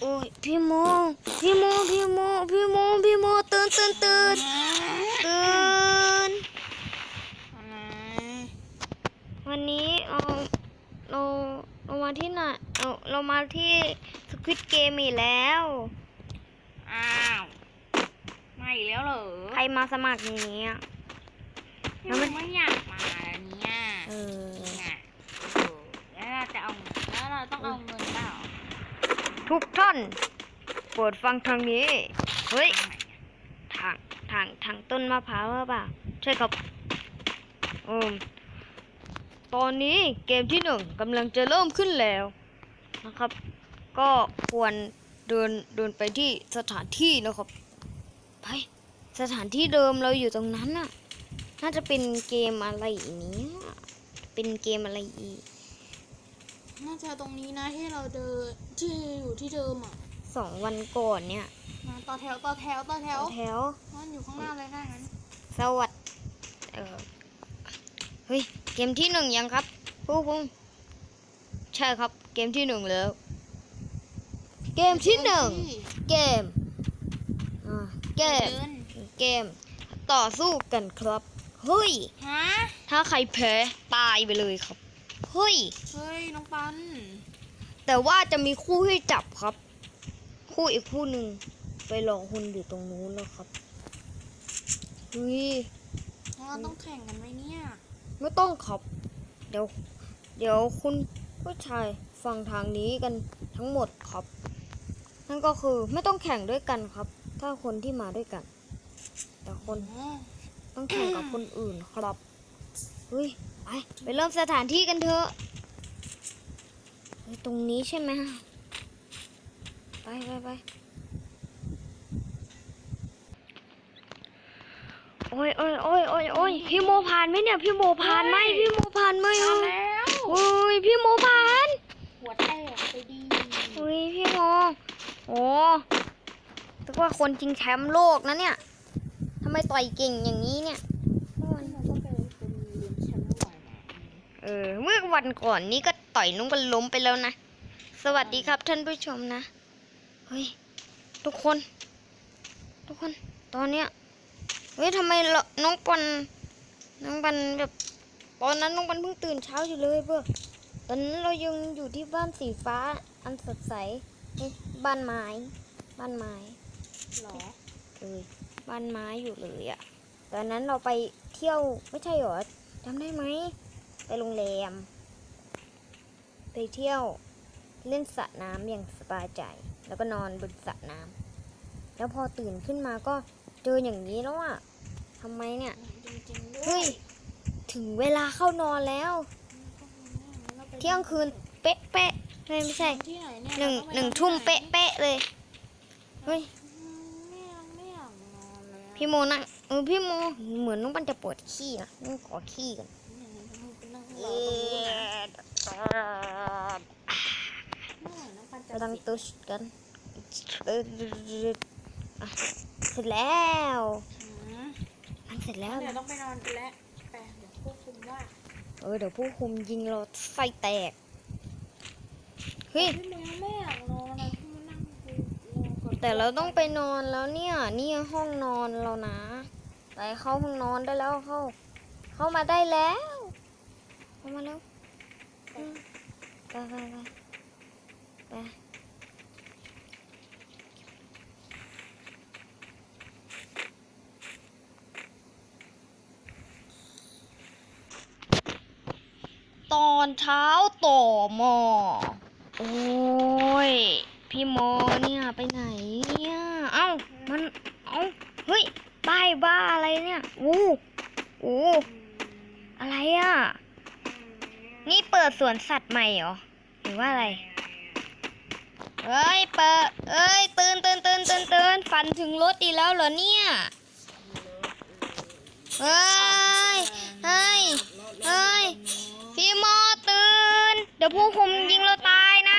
โอ้ยพี่โมพี่โมพี่โมพี่โมพี่โมตื่นตื่นตื่นตื่นอะไรวันนี้เราเราเรามาที่ไหนเราเรามาที่สควิตเกมอีกแล้ว อ้าวมาอีกแล้วเหรอใครมาสมัครนี้อะพี่มันไม่อยากมาแล้วเนี่ย เออ เนี่ยเออแล้วเราจะเอาแล้วเราต้องเอาเงินเปล่า ทุกท่านโปรดฟังทางนี้ เฮ้ย ทางทางทางต้นมะพร้าวหรือเปล่าใช่ครับอืมตอนนี้เกมที่หนึ่งกำลังจะเริ่มขึ้นแล้วนะครับ ก็ควรเดินเดินไปที่สถานที่นะครับไปสถานที่เดิมเราอยู่ตรงนั้นน่ะ น่าจะเป็นเกมอะไรอีนี้ เป็นเกมอะไรอีก น่าจะตรงนี้นะที่เราเดินที่อยู่ที่เดิมอะสองวันก่อนเนี่ยมาต่อแถวต่อแถวต่อแถวแถวมันอยู่ข้างหน้าเลยได้งั้นสวัสดเออเฮ้ยเกมที่หนึ่งยังครับผู้คุมใช่ครับเกมที่หนึ่งแล้ว เกมที่หนึ่งเกมอ่าเกมเดินเกมต่อสู้กันครับเฮ้ยฮะถ้าใครแพ้ตายไปเลยครับ เฮ้ย เฮ้ย น้องปัน แต่ว่าจะมีคู่ให้จับครับ คู่อีกคู่หนึ่งไปรอคุณอยู่ตรงนู้นแล้วครับเฮ้ยเราต้องแข่งกันไหมเนี่ย ไม่ต้องครับ เดี๋ยว เดี๋ยวคุณผู้ชายฟังทางนี้กันทั้งหมดครับ นั่นก็คือไม่ต้องแข่งด้วยกันครับ ถ้าคนที่มาด้วยกัน แต่คนอ๋อต้องแข่งกับคนอื่นครับเฮ้ย ไปไปเริ่มสถานที่กันเถอะเฮ้ยตรงนี้ใช่ไหมไปไปไปโอ้ยโอ้ยโอ้ยโอ้ยโอ้ยพี่โมผ่านไหมเนี่ย พี่โมผ่านไหมพี่โมผ่านไหมมาอะแล้วโอ้ยพี่โมผ่านหัวแตกไปดีโอ้ยพี่โมโอ้นึกว่าคนจริงแชมป์โลกนะเนี่ยทำไมต่อยเก่งอย่างนี้เนี่ย เราก็ไปเป็นเรียนแชมป์บ่อยมา เออ เมื่อวันก่อนนี้ก็ต่อยน้องกันล้มไปแล้วนะ สวัสดีครับท่านผู้ชมนะ เฮ้ย ทุกคน ทุกคน ตอนเนี้ย เฮ้ยทำไมเราน้องปันน้องปันแบบ ตอนนั้นน้องปันเพิ่งตื่นเช้าอยู่เลยเบ้อตอนนั้นเรายังอยู่ที่บ้านสีฟ้า อันสดใสเฮ้ยบ้านไม้ บ้านไม้หรอเอยบ้านไม้อยู่เลยอะตอนนั้นเราไปเที่ยวไม่ใช่เหรอจำได้ไหม ไปโรงแรม ไปเที่ยวเล่นสระน้ำอย่างสบายใจ แล้วก็นอนบนสระน้ำแล้วพอตื่นขึ้นมาก็เจออย่างนี้แล้วอะทำไมเนี่ยจริงๆด้วยเฮ้ยถึงเวลาเข้านอนแล้ว เที่ยงคืนเป๊ะเป๊ะๆไม่ไม่ใช่ที่ไหนเนี่ยหนึ่งเราต้องไปหนึ่งที่ทุ่มไเป๊ะเป๊ะๆเลยเฮ้ยอืมไม่อยากไม่อยากนอนเลยอะพี่โมนั่งเออพี่โมเหมือนน้องปันจะปวดขี้นะน้องขอขี้กัน นั่งรอตรงนู้นนะเมื่อไหร่น้องปันจะกำลังเสร็จตุชกันเอออะเสร็จแล้วอืมนั่งเสร็จแล้วเดี๋ยวนะต้องไปนอนกันแล้วแต่เดี๋ยวควบคุมว่าเออเดี๋ยวผู้คุมยิงเราไส้แตกเฮ้ยพี่มึงไม่อยากนอนนะพี่มานั่งคุยรอก่อนแต่เราต้องไปนอนแล้วเนี่ยนี่ห้องนอนเรานะไปเข้าห้องนอนได้แล้วเข้า เข้ามาได้แล้ว เข้ามาแล้วอืมไปไปไปไปตอนเช้าต่อหมอ โอ้ย พี่โมเนี่ยไปไหนเนี่ย เอ้า มัน เอ้า เฮ้ยป้ายบ้าอะไรเนี่ย อู้อู้อะไรอะนี่เปิดสวนสัตว์ใหม่เหรอ หรือว่าอะไร เอ้ยเปิด เอ้ยตื่นตื่นตื่นตื่นตื่นฝันถึงรถอีกแล้วเหรอเนี่ยเฮ้ย เฮ้ย เฮ้ย พี่โมตื่น เดี๋ยวผู้คุมยิงเราตายนะ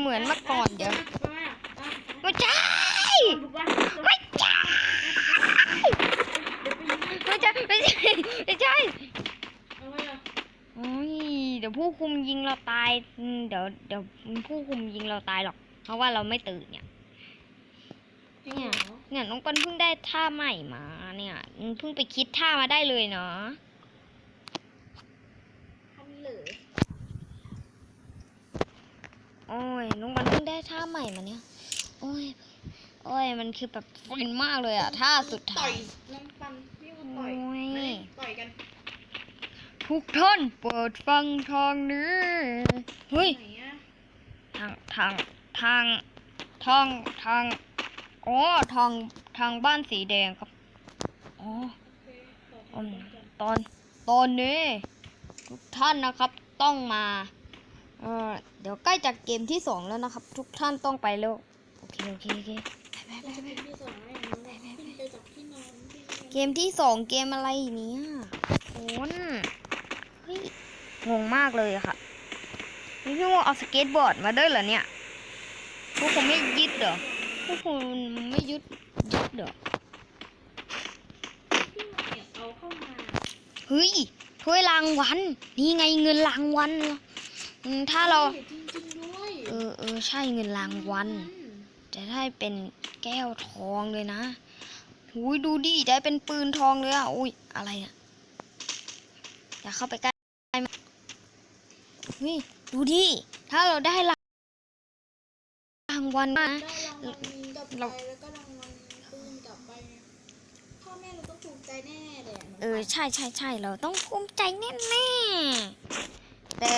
เหมือนเมื่อก่อนเดี๋ยวไม่ใช่ ไม่ใช่ ไม่ใช่ ไม่ใช่ เดี๋ยวผู้คุมยิงเราตายอืมเดี๋ยวเดี๋ยวผู้คุมยิงเราตายหรอก เพราะว่าเราไม่ตื่นเนี่ยจริงเหรอเนี่ยน้องปันเพิ่งได้ท่าใหม่มา เนี่ยอืมเพิ่งไปคิดท่ามาได้เลยเนาะทำเหลือโอ้ยน้องปันเพิ่งได้ท่าใหม่มาเนี่ย โอ้ยโอ้ยมันคือแบบฟินมากเลยอะท่าสุดต่ท้าอยยน้องปันพี่ก็โอ้ต่อยยมาเลยต่อยกัน ทุกท่านเปิดฟังทางนี้ เฮ้ย ทางทางทางทางทางอ๋อทางทางบ้านสีแดงครับ อ๋อตอนตอนนี้ ทุกท่านนะครับต้องมาเออเดี๋ยวใกล้จากเกมที่สองแล้วนะครับ ทุกท่านต้องไปแล้วโอเคโอเคโอเคไปไปไปไปเกมที่สองเกมอะไรเนี้ยโอน เฮ้ยงงมากเลยอะค่ะนี่พี่โมเอาสเก็ตบอร์ดมาด้วยเหรอเนี่ยพวกคุณไม่ยึดเหรอพวกคุณไม่ยึดยึดเหรอพี่มาเนี่ยเอาเข้ามาเฮ้ยถ้วยรางวัลนี่ไงเงินรางวัลอืมถ้าเราฮ้ยจริงๆด้วยเออเออใช่เงินรางวัลจะได้เป็นแก้วทองเลยนะหุยดูดิได้เป็นปืนทองเลยอะอุ้ยอะไรอะ อย่าเข้าไปใกล้มั นเฮ้ยดูดิ ถ้าเราได้รางวัลนะได้รางวัลกลับไปเราแล้วก็รางวัลปืนกลับไปพ่อแม่เราต้องภูมิใจแน่ๆเลยะน้งเออปันใช่ใช่ใช่เราต้องภูมิใจแน่ๆแต่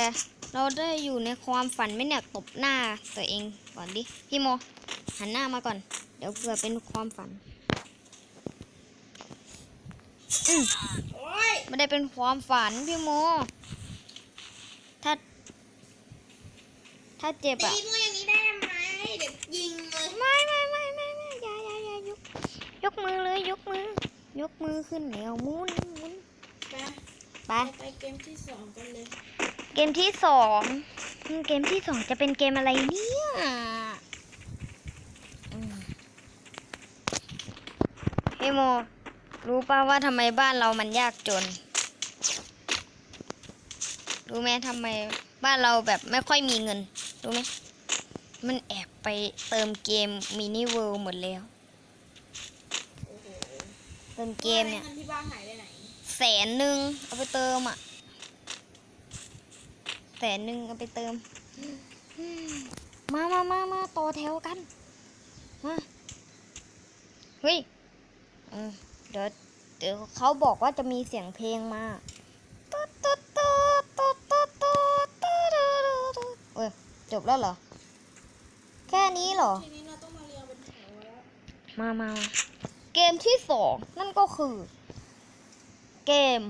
เราได้อยู่ในความฝันไหมเนี่ยตบหน้าตัวเองก่อนดิพี่โมหันหน้ามาก่อน เดี๋ยวเผื่อเป็นความฝันอืมโอ้ยไม่ได้เป็นความฝันพี่โม ถ้า ถ้าเจ็บตีอะมืออย่างนี้ได้ไหมเดี๋ยวยิงเลยไม่ไม่ไม่ไม่ไม่อย่าอย่าอย่ายกยกมือเลยยกมือ ยกมือขึ้นแล้วหมุนหมุนไปไปเราไปเกมที่สองกันเลยเกมที่สองอืมเกมที่สองจะเป็นเกมอะไรเนี่ยอืมพี่โม รู้ป่าว่าทำไมบ้านเรามันยากจน รู้ไหมทำไมบ้านเราแบบไม่ค่อยมีเงิน รู้ไหมมันแอบไปเติมเกมมินิเวิลด์หมดแล้วโอ้โหเติมเกมเนี่ยงินที่บ้านหายไปไหนแสนหนึ่งเอาไปเติมอะแสนหนึ่งเอาไปเติม มามามามาต่อแถวกัน มา เฮ้ยอืมเดี๋ยวเดี๋ยวเขาบอกว่าจะมีเสียงเพลงมา จบแล้วเหรอ แค่นี้เหรอ ทีนี้เราต้องมาเรียงเป็นแถวแล้วมามามาเกมที่สองนั่นก็คือ เกม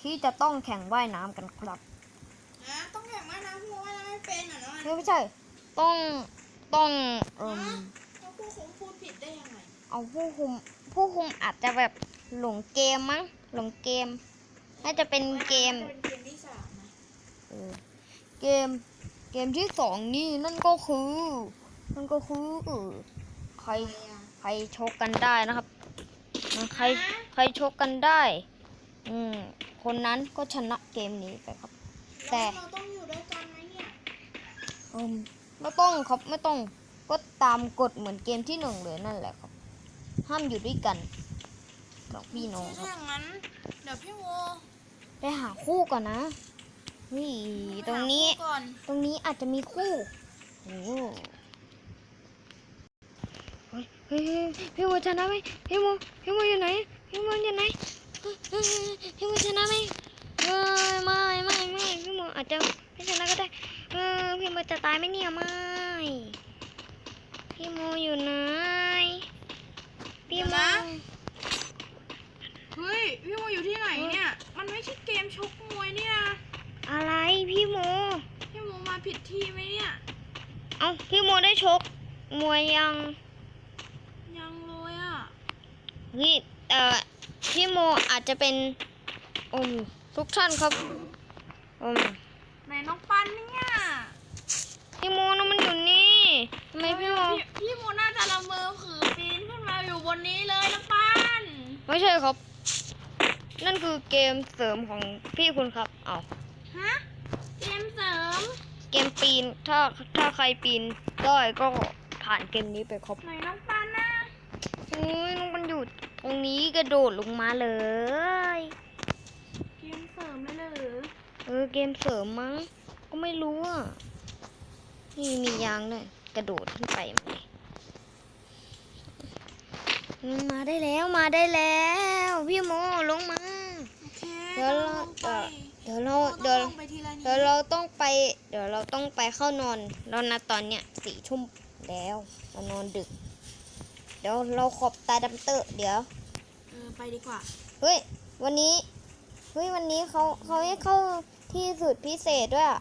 ที่จะต้องแข่งว่ายน้ำกันครับนะต้องแข่งว่ายน้ำพี่โมว่ายน้ำไม่เป็นอะเนาะเฮ้ยไม่ใช่ ต้องต้องเอ่มแล้วผู้คุมพูดผิดได้ยังไงเอาผู้คุมผู้คุมอาจจะแบบหลงเกมมั้งหลงเกม น่าจะเป็นเกมน่าจะเป็นเกมที่สามนะ เออเกม เกมที่สองนี่นั่นก็คือ นั่นก็คือเออใครอะไรอะใครชกกันได้นะครับใครใครชกกันได้ อืมคนนั้นก็ชนะเกมนี้ไปครับ แต่แล้วเราต้องอยู่ด้วยกันไหมเนี่ยอืมไม่ต้องครับไม่ต้องก็ตามกฎเหมือนเกมที่หนึ่งเลยนั่นแหละครับ ห้ามอยู่ด้วยกันกับพี่น้องครับถ้าอย่างนั้นเดี๋ยวพี่โมไปหาคู่ก่อนนะ เฮ้ยตรงนี้ไปหาคู่ก่อนตรงนี้อาจจะมีคู่โอ้โหเฮ้ยเฮ้ยเฮ้ยพี่โมชนะไหมพี่โมพี่โมอยู่ไหนพี่โมอยู่ไหนเฮ้ยเฮ้ยเฮ้ยพี่โมชนะไหมเออไม่ไม่ไม่พี่โมอาจจะไม่ชนะก็ได้เออพี่โมจะตายไหมเนี่ยไม่พี่โมอยู่ไหนพี่โม เฮ้ย พี่โมอยู่ที่ไหนเนี่ย มันไม่ใช่เกมชกมวยเนี่ย อะไรพี่โม พี่โมมาผิดที่ไหมเนี่ย เอ้าพี่โมได้ชก มวยยังยังเลยอะเฮ้ยเอ่อพี่โมอาจจะเป็นอืมทุกท่านครับอืมไหนน้องปันเนี่ยพี่โมนะมันอยู่นี่ทำไมพี่โมพี่พี่โมน่าจะละเมอขือปีนขึ้นมาอยู่บนนี้เลยน้องปันไม่ใช่ครับ นั่นคือเกมเสริมของพี่คุณครับเอา ฮะ เกมเสริม เกมปีน ถ้าถ้าใครปีนได้ก็ผ่านเกมนี้ไปครบไหนน้องปันนะเฮ้ยมันอยู่ตรงนี้กระโดดลงมาเลย เกมเสริมเลยเหรอเออเกมเสริมมั้ง ก็ไม่รู้อะ นี่มียางเลยกระโดดขึ้นไปไหมอืมมาได้แล้วมาได้แล้ว พี่โมลงมาโอเคเดี๋ยวเราต้องลงไปเดี๋ยวเราต้เดี๋ยวองลงไปทีละนิดเดี๋ยวเราต้องไป เดี๋ยวเราต้องไปเข้านอนแล้วนะตอนเนี้ยสี่ทุ่มแล้วเรานอนดึก เดี๋ยวเราขอบตาดำเตอะเดี๋ยว เออไปดีกว่าเฮ้ย วันนี้ เฮ้ย วันนี้เขาเขาให้เข้าที่สุดพิเศษด้วยอะ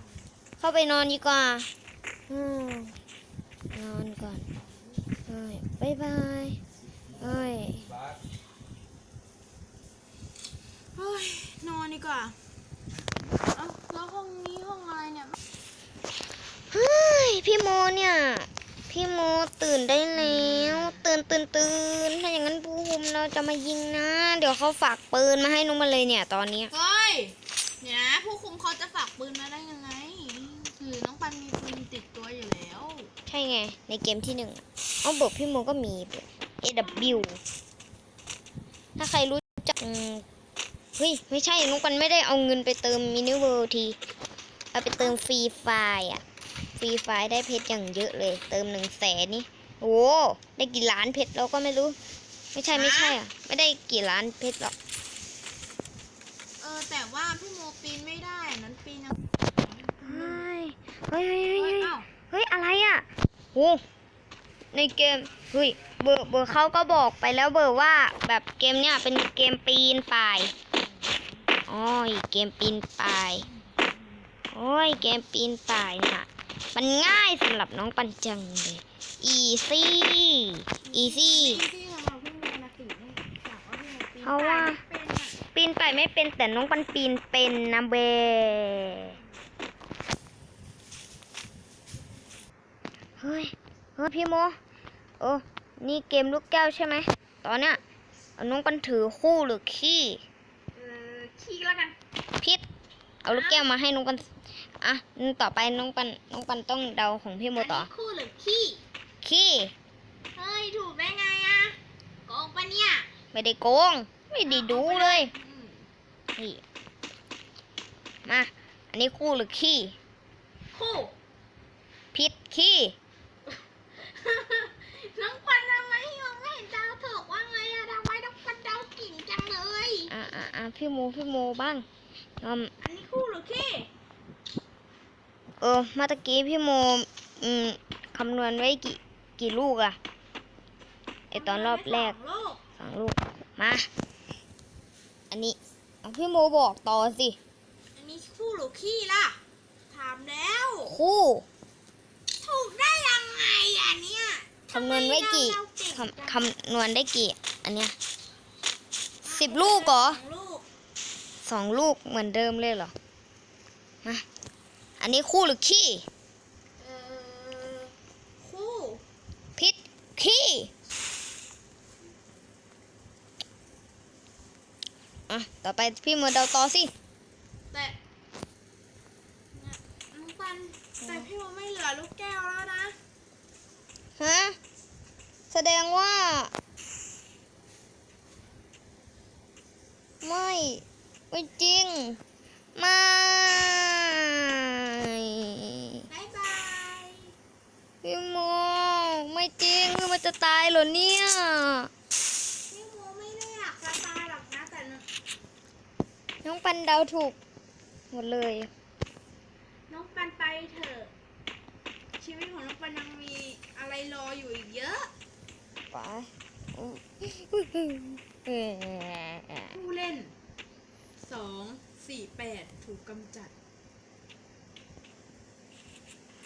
เข้าไปนอนดีกว่าอืมนอนก่อนเฮ้ยบายบายเฮ้ย เฮ้ยนอน ดีกว่าเอ้าแล้วห้องนี้ห้องอะไรเนี่ย เฮ้ยพี่โมเนี่ย พี่โมตื่นได้แล้ว ตื่นตื่นตื่นถ้าอย่างนั้นผู้คุมเราจะมายิงนะ เดี๋ยวเขาฝากปืนมาให้นุ้มาเลยเนี่ยตอนเนี้ยเฮ้ย เนี่ยนะผู้คุมเขาจะฝากปืนมาได้ยังไง คือน้องปันมีปืนติดตัวอยู่แล้ว ใช่ไง ในเกมที่หนึ่งอะเอาบอกพี่โมก็มี AW ถ้าใครรู้จักอืม เฮ้ย ไม่ใช่นุกมันไม่ได้เอาเงินไปเติมมินิเวิลด์ที เอาไปเติมฟรีไฟล์อะฟรีไฟล์ได้เพชรอย่างเยอะเลย เติมหนึ่งแสนนี่ โอ้ได้กี่ล้านเพชรเราก็ไม่รู้ ไม่ใช่ไม่ใช่อะ ไม่ได้กี่ล้านเพชรหรอก เออแต่ว่าพี่โมปีนไม่ได้อันนั้นปีนยังเฮ้ยเฮ้ยเฮ้ยเฮ้ยเฮ้ยเฮ้ยเอ้าเฮ้ยอะไรอะโอ้ในเกมเฮ้ยเบอร์เบอร์เขาก็บอกไปแล้วเบอร์ว่าแบบเกมเนี้ยเป็นเกมปีนป่าย โอ๋อยเกมปีนป่าย โอ้ยเกมปีนป่ายน่ะ มันง่ายสำหรับน้องปันจังเลย อีซี่ อีซี่ เพราะว่าป็นปีนไปไม่เป็นแต่น้องปันปีนเป็นนะเบเฮ้ย เฮ้ยพี่โมเออนี่เกมลูกแก้วใช่ไหม ตอนเนี้ยน้องปันถือคู่หรือขี้ เออขี้แล้วกัน พิษเอาลูกแก้วมาให้น้องปันอะต่อไปน้องปันน้องปันต้องเดาของพี่โมอันต่อนี้คู่หรือขี้ ขี้เฮ้ย ถูกได้ไงอะโกงปะเนี่ยไม่ได้โกง ไม่ได้ดูเลยอืมนี่มาอันนี้คู่หรือขี้คู่ พิษขี้ น้องปันทำไมยังไม่เห็นดาวถูกว่าไงอะทำไมน้องปันดาวกิ่งจังเลย อะอะอะพี่โมพี่โมบ้าง อืมอันนี้คู่หรือขี้เออเมื่อตะกี้พี่โมอืมคำนวณไว้กี่กี่ลูกอะไอตอนรอบแรกสองลูกสองลูกมา อันนี้เอาพี่โมบอกต่อสิ อันนี้คู่หรือขี้ล่ะ ถามแล้ว คู่ ถูกได้ยังไงอันเนี้ยคำนวณไว้กี่ทำไมเราเก่งจังคำคำนวณได้กี่ อันเนี้ยสิบลูกเหรอ สองลูกสองลูกเหมือนเดิมเลยเหรอมาอันนี้คู่หรือขี้เออคู่พิษขี้อะต่อไปพี่โมเดาต่อสิ แต่เนี่ยน้องปันแต่พี่โมไม่เหลือลูกแก้วแล้วนะฮะ แสดงว่า ไม่ ไม่จริง ไม่บ๊ายบายพี่โมไม่จริงคือมันจะตายเหรอเนี่ยพี่โมไม่ได้อยากจะตายหรอกนะแต่น้องน้องปันเดาถูก หมดเลย น้องปันไปเถอะชีวิตของน้องปันยังมีอะไรรออยู่อีกเยอะไปผู้เล่น สองสี่แปดถูกกำจัด